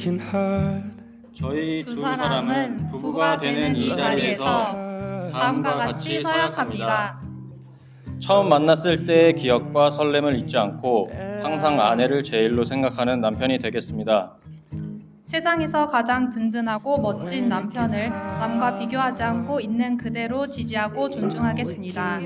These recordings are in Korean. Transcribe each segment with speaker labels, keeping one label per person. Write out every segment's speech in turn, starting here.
Speaker 1: can hurt.
Speaker 2: 저희
Speaker 3: 두 사람은
Speaker 2: 부부가 되는 이 자리에서
Speaker 3: 다음과 같이 서약합니다.
Speaker 2: 처음 만났을 때의 기억과 설렘을 잊지 않고 항상 아내를 제일로 생각하는 남편이 되겠습니다.
Speaker 3: 세상에서 가장 든든하고 멋진 남편을 남과 비교하지 않고 있는 그대로 지지하고 존중하겠습니다.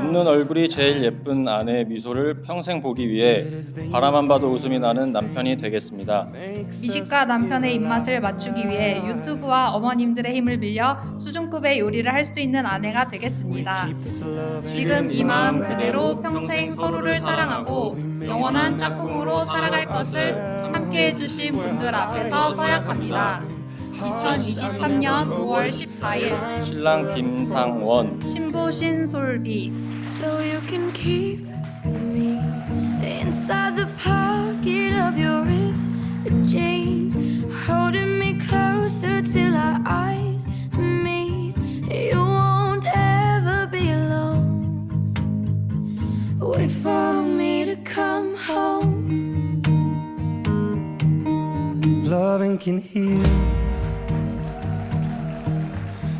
Speaker 2: 웃는 얼굴이 제일 예쁜 아내의 미소를 평생 보기 위해 바라만 봐도 웃음이 나는 남편이 되겠습니다.
Speaker 3: 미식가 남편의 입맛을 맞추기 위해 유튜브와 어머님들의 힘을 빌려 수준급의 요리를 할 수 있는 아내가 되겠습니다. 지금 이 마음 그대로 평생 서로를 사랑하고 영원한 짝꿍으로 살아갈 것을 함께 해주신 분들 앞에서 서약합니다. 2023년 5월 14일
Speaker 2: 신랑 김상원
Speaker 3: 신부 신솔비
Speaker 4: So you can keep me inside the pocket of your ripped jeans, holding me closer till our eyes meet. You won't ever be alone. Wait for
Speaker 1: Loving can heal.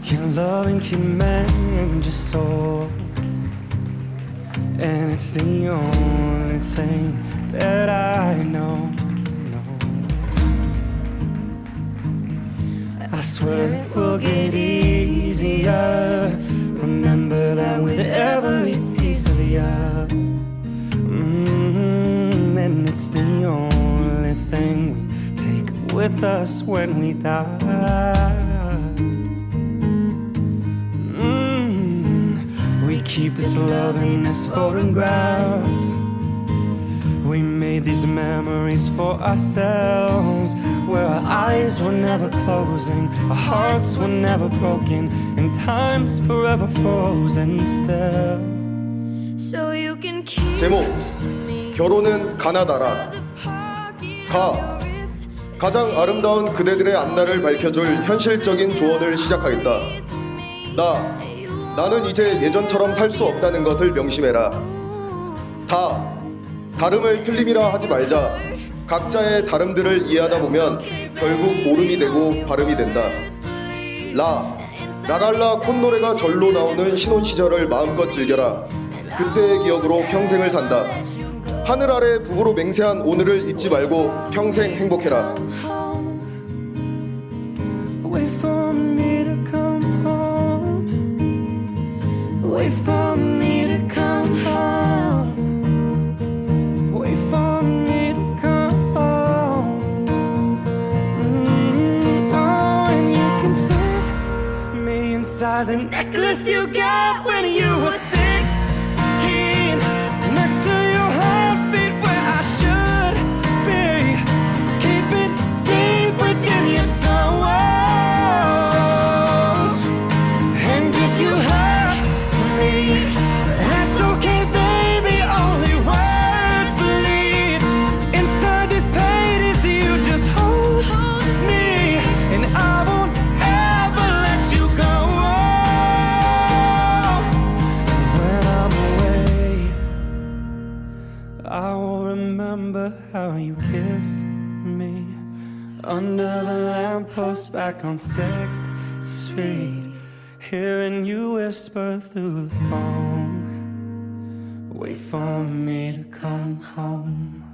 Speaker 1: Your loving can mend your soul. And it's the only thing that I know. I swear it will get easier. Remember that with every piece of you. Mm, and it's the only thing we with us when we die. Mm, we keep this love in this photograph. We made these memories for ourselves, where our eyes were never closing, our hearts were never broken, and time's forever frozen still.
Speaker 4: So you can keep
Speaker 5: 제목
Speaker 4: me
Speaker 5: 결혼은 가나다라
Speaker 4: the pocket
Speaker 5: 가. 가장 아름다운 그대들의 앞날을 밝혀줄 현실적인 조언을 시작하겠다. 나 나는 이제 예전처럼 살 수 없다는 것을 명심해라. 다 다름을 틀림이라 하지 말자. 각자의 다름들을 이해하다 보면 결국 오름이 되고 발음이 된다. 라 라랄라 콧노래가 절로 나오는 신혼 시절을 마음껏 즐겨라. 그때의 기억으로 평생을 산다 하늘 아래 부부로 맹세한 오늘을 잊지 말고 평생 행복해라
Speaker 1: I will remember how you kissed me under the lamppost back on Sixth Street, hearing you whisper through the phone. Wait for me to come home.